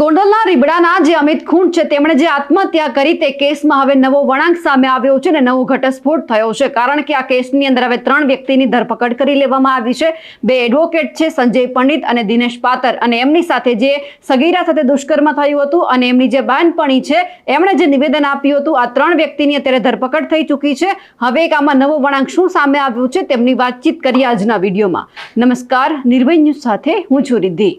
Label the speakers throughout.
Speaker 1: ગોંડલના રીબડાના જે અમિત ખૂંટ છે, તેમણે જે આત્મહત્યા કરી તે કેસમાં હવે નવો વળાંક સામે આવ્યો છે અને નવો ઘટસ્ફોટ થયો છે. કારણ કે આ કેસની અંદર હવે ત્રણ વ્યક્તિની ધરપકડ કરી લેવામાં આવી છે. બે એડવોકેટ છે, સંજય પંડિત અને દિનેશ પાતર. અને એમની સાથે જે સગીરા સાથે દુષ્કર્મ થયું હતું અને એમની જે બાનપણી છે, એમણે જે નિવેદન આપ્યું હતું, આ ત્રણ વ્યક્તિની અત્યારે ધરપકડ થઈ ચૂકી છે. હવે એક આમાં નવો વળાંક શું સામે આવ્યું છે, તેમની વાતચીત કરી આજના વિડીયોમાં. નમસ્કાર, નિર્ભય ન્યૂઝ સાથે હું છું રિદ્ધિ.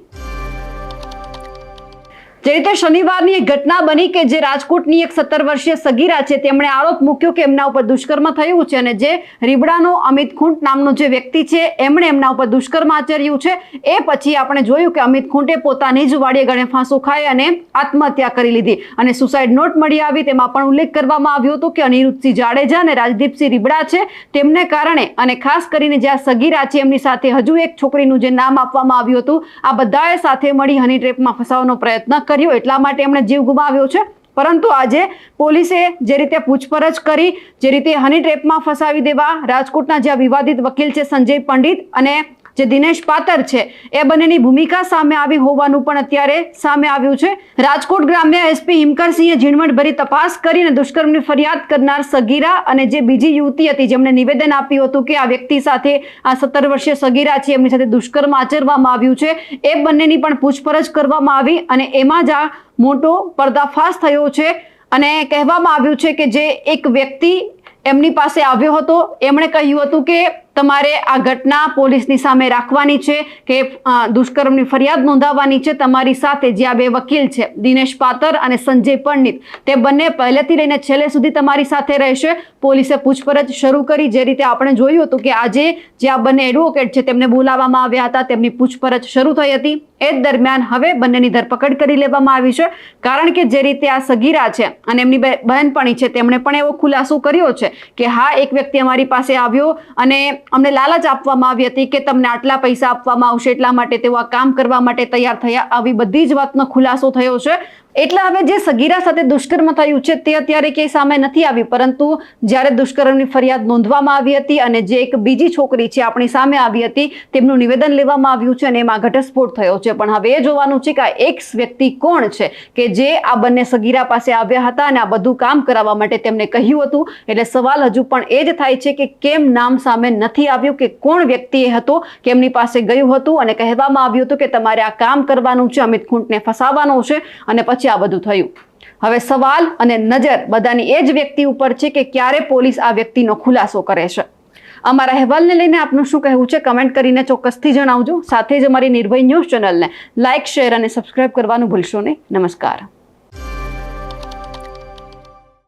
Speaker 1: જે રીતે શનિવારની એક ઘટના બની કે જે રાજકોટની એક સત્તર વર્ષીય સગીરા છે, તેમણે આરોપ મૂક્યો કે એમના ઉપર દુષ્કર્મ થયું છે અને જે રીબડાનો અમિત ખૂંટ નામનો જે વ્યક્તિ છે, એમણે એમના ઉપર દુષ્કર્મ આચર્યું છે. એ પછી આપણે જોયું કે અમિત ખૂંટે પોતાની જ વાડીએ ગણે ફાંસો ખાઈ અને આત્મહત્યા કરી લીધી અને સુસાઇડ નોટ મળી આવી. તેમાં પણ ઉલ્લેખ કરવામાં આવ્યો હતો કે અનિરુદ્ધસિંહ જાડેજા અને રાજદીપસિંહ રીબડા છે, તેમને કારણે અને ખાસ કરીને જ્યાં સગીરા છે, એમની સાથે હજુ એક છોકરીનું જે નામ આપવામાં આવ્યું હતું, આ બધાએ સાથે મળી હની ટ્રેપમાં ફસાવવાનો પ્રયત્ન કર્યો. એટલા માટે એમણે જીવ ગુમાવ્યો છે. પરંતુ આજે પોલીસે જે રીતે પૂછપરછ કરી, જે રીતે હની ટ્રેપમાં ફસાવી દેવા, રાજકોટના જે વિવાદિત વકીલ છે સંજય પંડિત અને જે દિનેશ પાતર છે, એ બંનેની ભૂમિકા સામે આવી હોવાનું પણ અત્યારે સામે આવ્યું છે. રાજકોટ ગ્રામ્ય એસપી હિમકરસિંહે ઝીણવટભરી તપાસ કરીને દુષ્કર્મની ફરિયાદ કરનાર સગીરા અને જે બીજી યુવતી હતી, જેમણે નિવેદન આપ્યું હતું કે આ વ્યક્તિ સાથે આ સત્તર વર્ષીય સગીરા છે, એમની સાથે દુષ્કર્મ આચરવામાં આવ્યું છે. એ બંનેની પણ પૂછપરછ કરવામાં આવી અને એમાં જ આ મોટો પર્દાફાશ થયો છે. અને કહેવામાં આવ્યું છે કે જે એક વ્યક્તિ એમની પાસે આવ્યો હતો, એમણે કહ્યું હતું કે તમારે આ ઘટના પોલીસની સામે રાખવાની છે કે દુષ્કર્મની ફરિયાદ નોંધાવવાની છે તમારી સાથે જે આ બે વકીલ છે, દિનેશ પાતર અને સંજય પંડિત. તે બંને પહેલેથી લઈને છેલ્લે સુધી તમારી સાથે રહેશે. પોલીસે પૂછપરછ શરૂ કરી જે રીતે આપણે જોયું હતું કે આજે જે આ બંને એડવોકેટ છે તેમને બોલાવવામાં આવ્યા હતા, તેમની પૂછપરછ શરૂ થઈ હતી. એ જ દરમિયાન હવે બંનેની ધરપકડ કરી લેવામાં આવી છે. કારણ કે જે રીતે આ સગીરા છે અને એમની બહેનપણી છે, તેમણે પણ એવો ખુલાસો કર્યો છે કે હા, એક વ્યક્તિ અમારી પાસે આવ્યો અને અમને લાલચ આપવામાં આવી હતી કે તમને આટલા પૈસા આપવામાં આવશે, એટલા માટે તેઓ આ કામ કરવા માટે તૈયાર થયા. આવી બધી જ વાતનો ખુલાસો થયો છે. એટલે હવે જે સગીરા સાથે દુષ્કર્મ થયું છે તે અત્યારે ક્યાંય સામે નથી આવી. પરંતુ જ્યારે દુષ્કર્મની ફરિયાદ નોંધવામાં આવી હતી અને જે એક બીજી છોકરી છે આપણી સામે આવી હતી, તેમનું નિવેદન લેવામાં આવ્યું છે અને એમાં ઘટસ્ફોટ થયો છે. પણ હવે એ જોવાનું છે કે આ એક વ્યક્તિ કોણ છે કે જે આ બંને સગીરા પાસે આવ્યા હતા અને આ બધું કામ કરાવવા માટે તેમને કહ્યું હતું. એટલે સવાલ હજુ પણ એ જ થાય છે કે કેમ નામ સામે નથી આવ્યું કે કોણ વ્યક્તિ એ હતો કે એમની પાસે ગયું હતું અને કહેવામાં આવ્યું હતું કે તમારે આ કામ કરવાનું છે, અમિત ખૂંટને ફસાવવાનો છે અને પછી આ બધું થયું. હવે સવાલ અને નજર બધાની એ જ વ્યક્તિ ઉપર છે કે ક્યારે પોલીસ આ વ્યક્તિનો ખુલાસો કરે છે. અમારા અહેવાલને લઈને આપનું શું કહેવું છે? કમેન્ટ કરીને ચોક્કસથી જણાવજો. સાથે જ અમારી નિર્ભય ન્યૂઝ ચેનલને લાઇક શેર અને સબસ્ક્રાઇબ કરવાનું ભૂલશો નહીં. નમસ્કાર.